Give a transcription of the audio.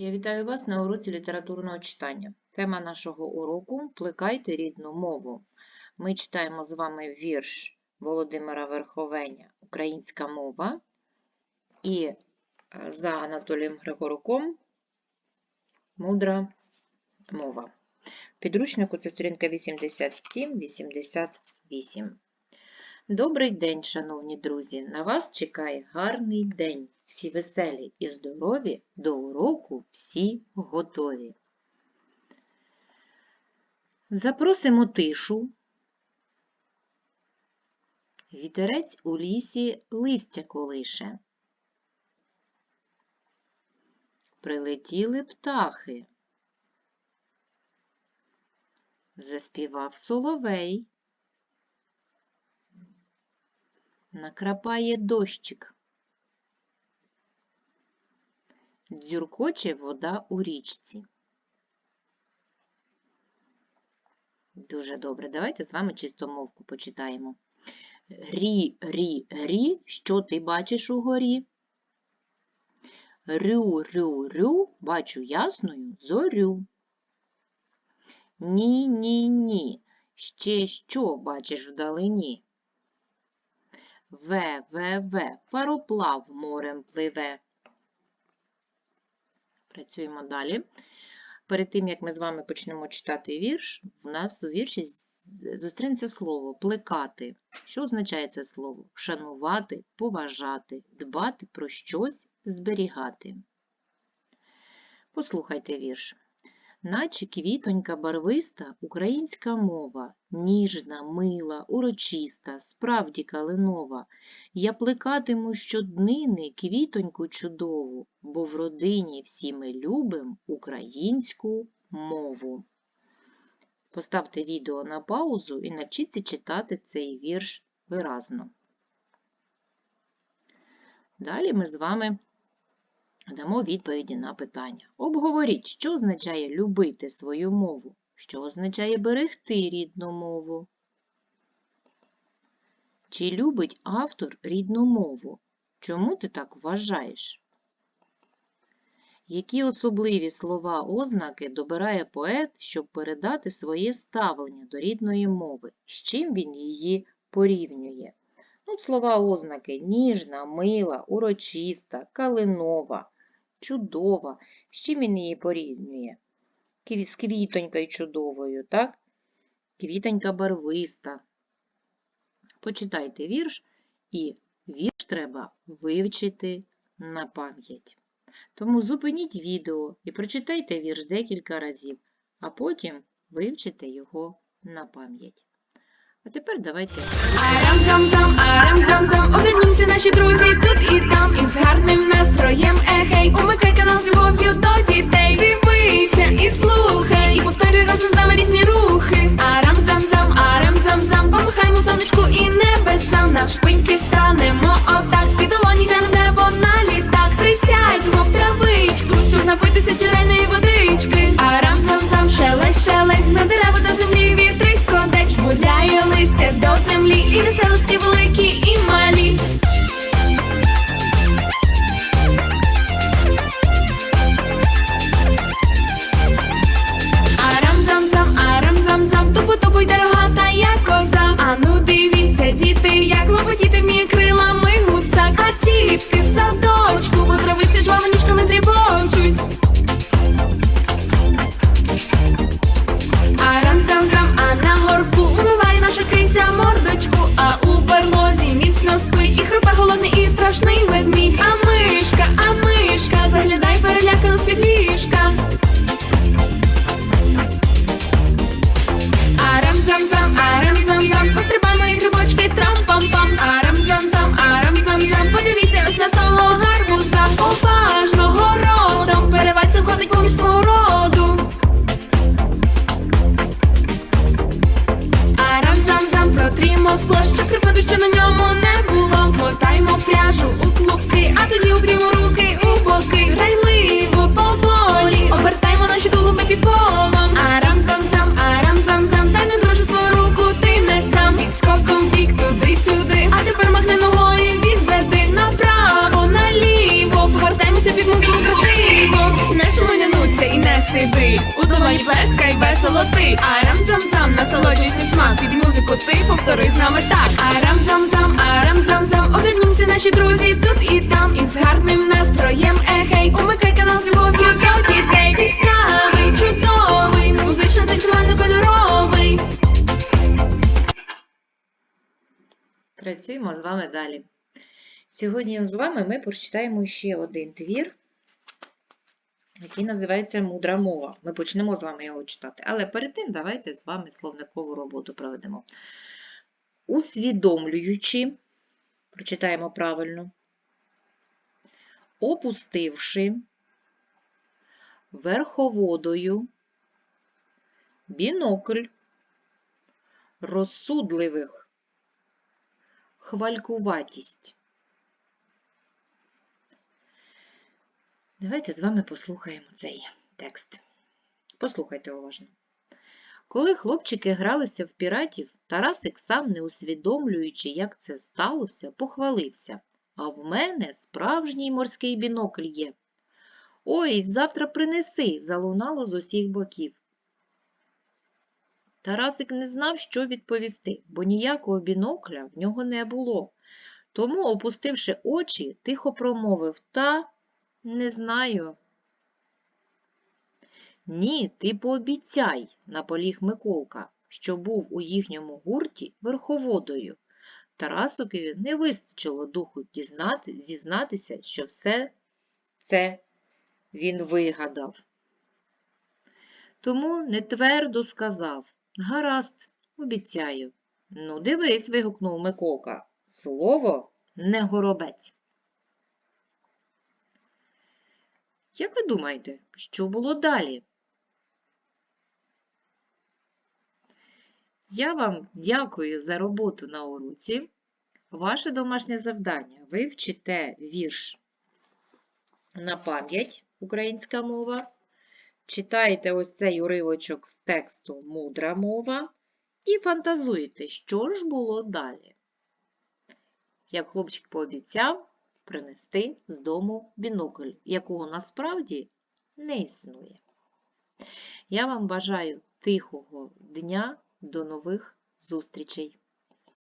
Я вітаю вас на уроці літературного читання. Тема нашого уроку Плекайте рідну мову. Ми читаємо з вами вірш Володимира Верховеня Українська мова і е, за Анатолієм Григоруком Мудра мова. Підручнику це сторінка 87-88. Добрий день, шановні друзі! На вас чекає гарний день. Всі веселі і здорові, до уроку всі готові. Запросимо тишу. Вітерець у лісі листя колише. Прилетіли птахи. Заспівав соловей. Накрапає дощик. Дзюркоче вода у річці. Дуже добре. Давайте з вами чистомовку почитаємо. Рі, рі, рі, що ти бачиш угорі? Рю, рю, рю, бачу ясною зорю. Ні, ні, ні. Ще що бачиш вдалині? Ве, пароплав морем пливе. Працюємо далі. Перед тим, як ми з вами почнемо читати вірш, у нас у вірші зустрінеться слово плекати. Що означає це слово? Шанувати, поважати, дбати про щось, зберігати. Послухайте вірш. Наче квітонька барвиста українська мова, ніжна, мила, урочиста, справді калинова. Я плекатиму щоднини квітоньку чудову, бо в родині всі ми любим українську мову. Поставте відео на паузу і навчіться читати цей вірш виразно. Далі ми з вами дамо відповіді на питання. Обговоріть, що означає любити свою мову, що означає берегти рідну мову. Чи любить автор рідну мову? Чому ти так вважаєш? Які особливі слова ознаки добирає поет, щоб передати своє ставлення до рідної мови, з чим він її порівнює? Ну, Слова ознаки ніжна, мила, урочиста, калинова, чудова. З чим він її порівнює? З квітонькою чудовою, так? Квітонька барвиста. Почитайте вірш, і вірш треба вивчити на пам'ять. Тому зупиніть відео і прочитайте вірш декілька разів, а потім вивчите його на пам'ять. А тепер давайте. Арам-зам-зам, арам-зам-зам, озирнімся наші друзі тут і там, і з гарним настроєм, ехей, умикай канал з любов'ю до дітей, дивися і слухай, і повторюй разом з нами різні рухи. До землі, і несе листки великі і малі. Арам-зам-зам, арам-зам-зам, тупу-тупу йде рогата, як коза. Ану дивіться, діти, як лопотіти вміє крилами гусак. А ціпки в садочку, мордочку, а у барлозі міцно спить і хрупе голодний і страшний щоб припаду, що на ньому не було. Змотаймо пряжу у клубки, а тоді упрімо руки у боки. Грайливо, долоні плескай, весело ти. Арам-зам-зам, насолоджуйся смак. Під музику ти повтори з нами так. Арам-зам-зам, арам-зам-зам. Озирнімся наші друзі тут і там. Із гарним настроєм, ехей. Умикай канал з любов'ю до дітей. Цікавий, чудовий, музично танцювально кольоровий. Працюємо з вами далі. Сьогодні з вами ми прочитаємо ще один твір, який називається Мудра мова. Ми почнемо з вами його читати. Але перед тим давайте з вами словникову роботу проведемо. Усвідомлюючи, прочитаємо правильно, опустивши верховодою бінокль розсудливих хвалькуватість. Давайте з вами послухаємо цей текст. Послухайте уважно. Коли хлопчики гралися в піратів, Тарасик сам, не усвідомлюючи, як це сталося, похвалився. А в мене справжній морський бінокль є. Ой, завтра принеси, залунало з усіх боків. Тарасик не знав, що відповісти, бо ніякого бінокля в нього не було. Тому, опустивши очі, тихо промовив Та не знаю. Ні, ти пообіцяй, наполіг Миколка, що був у їхньому гурті верховодою. Тарасикові не вистачило духу дізнати, зізнатися, що все це він вигадав. Тому нетвердо сказав Гаразд, обіцяю. Ну, дивись, вигукнув Миколка. Слово не горобець. Як ви думаєте, що було далі? Я вам дякую за роботу на уроці. Ваше домашнє завдання. Ви вчите вірш на пам'ять українська мова. Читаєте ось цей уривочок з тексту Мудра мова і фантазуєте, що ж було далі. Як хлопчик пообіцяв принести з дому бінокль, якого насправді не існує. Я вам бажаю тихого дня, до нових зустрічей!